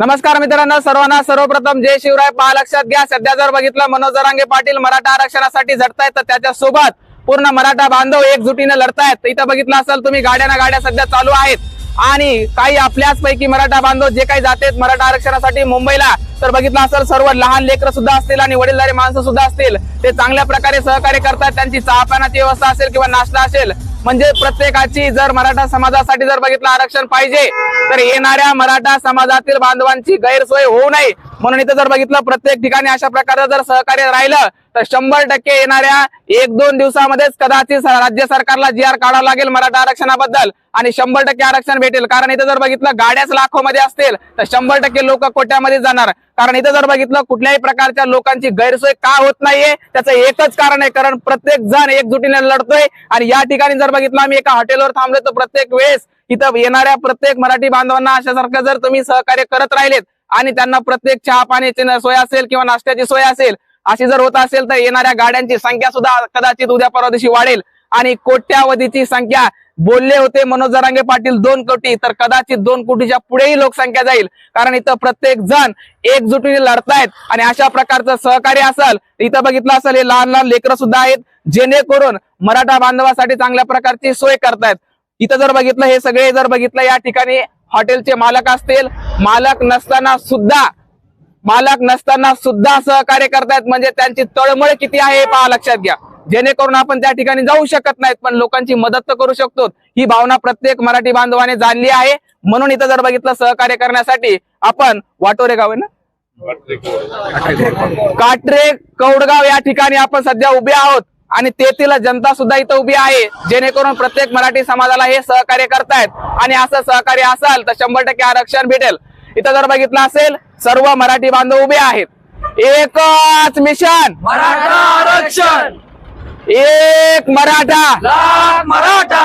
नमस्कार मित्रांनो सर्वांना सर्वप्रथम जय शिवराय. पहा लक्षात घ्या सध्या जर बघितलं मनोज जरांगे पाटील मराठा आरक्षणासाठी झटतायत तर त्याच्यासोबत पूर्ण मराठा बांधव एकजुटीने लढतायत. इथं बघितलं असेल तुम्ही गाड्या ना गाड्या सध्या चालू आहेत. आणि काही आपल्याच पैकी मराठा बांधव जे काही जातात मराठा आरक्षणासाठी मुंबईला तर बघितलं असेल सर्व लहान लेकरं सुद्धा असतील आणि वडीलधारी माणसं सुद्धा असतील. ते चांगल्या प्रकारे सहकार्य करतात त्यांची चहा पाण्याची व्यवस्था असेल किंवा नाश्ता असेल म्हणजे प्रत्येकाची जर मराठा समाजासाठी जर बघितलं आरक्षण पाहिजे तर येणाऱ्या मराठा समाजातील बांधवांची गैरसोय होऊ नये. म्हणून इथं जर बघितलं प्रत्येक ठिकाणी अशा प्रकारचं जर सहकार्य राहिलं तर शंभर टक्के येणाऱ्या एक दोन दिवसामध्येच कदाचित राज्य सरकारला जी आर काढावा लागेल मराठा आरक्षणाबद्दल आणि शंभर टक्के आरक्षण भेटेल. कारण इथं जर बघितलं गाड्याच लाखो मध्ये असतील तर शंभर टक्के लोक कोट्यामध्ये जाणार. कारण इथं जर बघितलं कुठल्याही प्रकारच्या लोकांची गैरसोय का होत नाहीये त्याचं एकच कारण आहे. कारण प्रत्येक जण एकजुटीने लढतोय आणि या ठिकाणी जर बघितलं आम्ही एका हॉटेलवर थांबलोय तर प्रत्येक वेळेस इथं येणाऱ्या प्रत्येक मराठी बांधवांना अशासारखं जर तुम्ही सहकार्य करत राहिलेत आणि त्यांना प्रत्येक चहा पाण्याची सोय असेल किंवा नाश्त्याची सोय असेल अशी जर होत असेल तर येणाऱ्या गाड्यांची संख्या सुद्धा कदाचित उद्या परवा दिवशी वाढेल. आणि कोट्यावधीची संख्या बोलले होते मनोज जरांगे पाटील दोन कोटी तर कदाचित दोन कोटीच्या पुढेही लोकसंख्या जाईल. कारण इथं प्रत्येक जण एकजुटीने लढतायत आणि अशा प्रकारचं सहकार्य असेल इथं बघितलं असेल हे लहान लहान लेकरं सुद्धा आहेत जेणेकरून मराठा बांधवासाठी चांगल्या प्रकारची सोय करतायत. इथं जर बघितलं हे सगळे जर बघितलं या ठिकाणी हॉटेलचे मालक असतील मालक नसताना सुद्धा मालक नसताना सुद्धा सहकार्य करतायत. म्हणजे त्यांची तळमळ किती आहे हे पहा लक्षात घ्या. जेणेकरून आपण त्या ठिकाणी जाऊ शकत नाहीत पण लोकांची मदत तर करू शकतो. ही भावना प्रत्येक मराठी बांधवाने जाणली आहे. म्हणून इथं जर बघितलं सहकार्य करण्यासाठी आपण वाटोरे गाव आहे ना? काटरे कौडगाव या ठिकाणी आपण सध्या उभे आहोत. आणि तेथील जनता सुद्धा इथं उभी आहे. जेणेकरून प्रत्येक मराठी समाजाला हे सहकार्य करतायत. आणि असं सहकार्य असाल तर शंभर टक्के आरक्षण भेटेल. इथं जर बघितलं असेल सर्व मराठी बांधव उभे आहेत. एकच मिशन. मराठा आरक्षण. एक मराठा. मराठा.